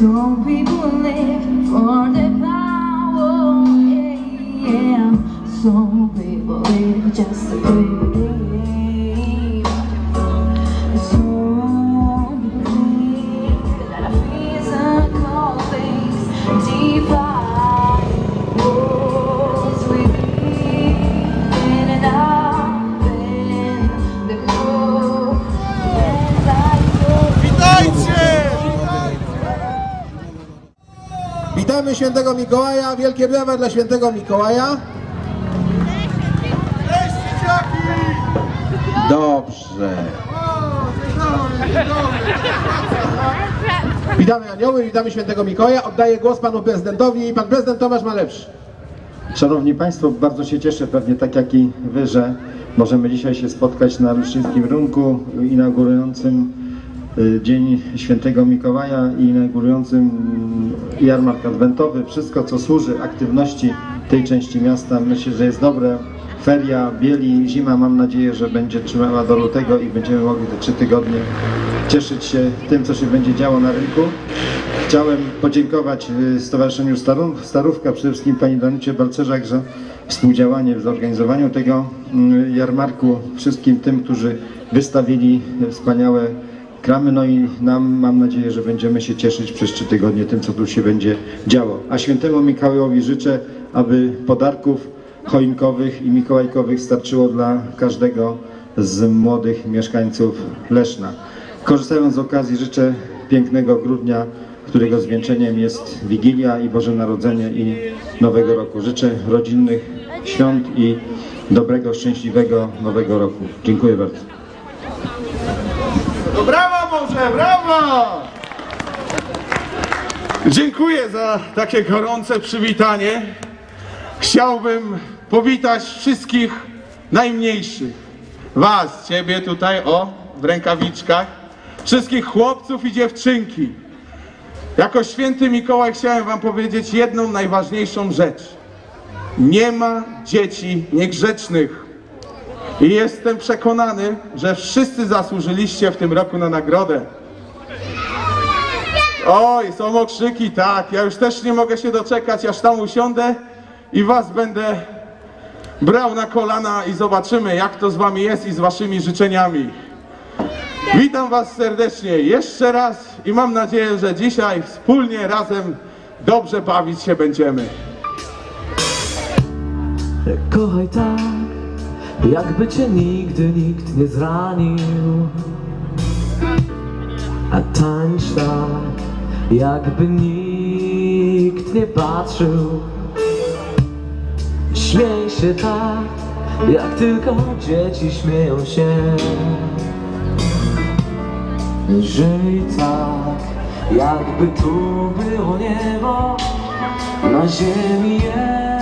Some people live for the power, yeah, yeah. Some people live just to breathe. Witamy świętego Mikołaja, wielkie brawa dla świętego Mikołaja. Dobrze. Witamy anioły, witamy świętego Mikołaja. Oddaję głos panu prezydentowi. Pan prezydent Tomasz Malewszy. Szanowni Państwo, bardzo się cieszę, pewnie tak jak i Wy, że możemy dzisiaj się spotkać na Leszczyńskim Rynku inaugurującym Dzień Świętego Mikołaja i inaugurującym mm, jarmark adwentowy. Wszystko, co służy aktywności tej części miasta, myślę, że jest dobre. Feria, bieli, zima, mam nadzieję, że będzie trzymała do lutego i będziemy mogli te trzy tygodnie cieszyć się tym, co się będzie działo na rynku. Chciałem podziękować y, Stowarzyszeniu Starów, Starówka, przede wszystkim pani Danucie Balcerzak za współdziałanie w zorganizowaniu tego mm, jarmarku, wszystkim tym, którzy wystawili y, wspaniałe kramy, no i nam mam nadzieję, że będziemy się cieszyć przez trzy tygodnie tym, co tu się będzie działo. A świętemu Mikołajowi życzę, aby podarków choinkowych i mikołajkowych starczyło dla każdego z młodych mieszkańców Leszna. Korzystając z okazji życzę pięknego grudnia, którego zwieńczeniem jest Wigilia i Boże Narodzenie i Nowego Roku. Życzę rodzinnych świąt i dobrego, szczęśliwego Nowego Roku. Dziękuję bardzo. No brawa może, brawa! Dziękuję za takie gorące przywitanie. Chciałbym powitać wszystkich najmniejszych. Was, ciebie tutaj, o, w rękawiczkach. Wszystkich chłopców i dziewczynki. Jako święty Mikołaj chciałem wam powiedzieć jedną najważniejszą rzecz. Nie ma dzieci niegrzecznych. I jestem przekonany, że wszyscy zasłużyliście w tym roku na nagrodę. Oj, są okrzyki, tak. Ja już też nie mogę się doczekać, aż tam usiądę i was będę brał na kolana i zobaczymy, jak to z wami jest i z waszymi życzeniami. Witam was serdecznie jeszcze raz i mam nadzieję, że dzisiaj wspólnie razem dobrze bawić się będziemy. Kochaj tak, jakby cię nigdy nikt nie zranił. A tańcz tak, jakby nikt nie patrzył. Śmiej się tak, jak tylko dzieci śmieją się. Żyj tak, jakby tu było niebo. Na ziemi jest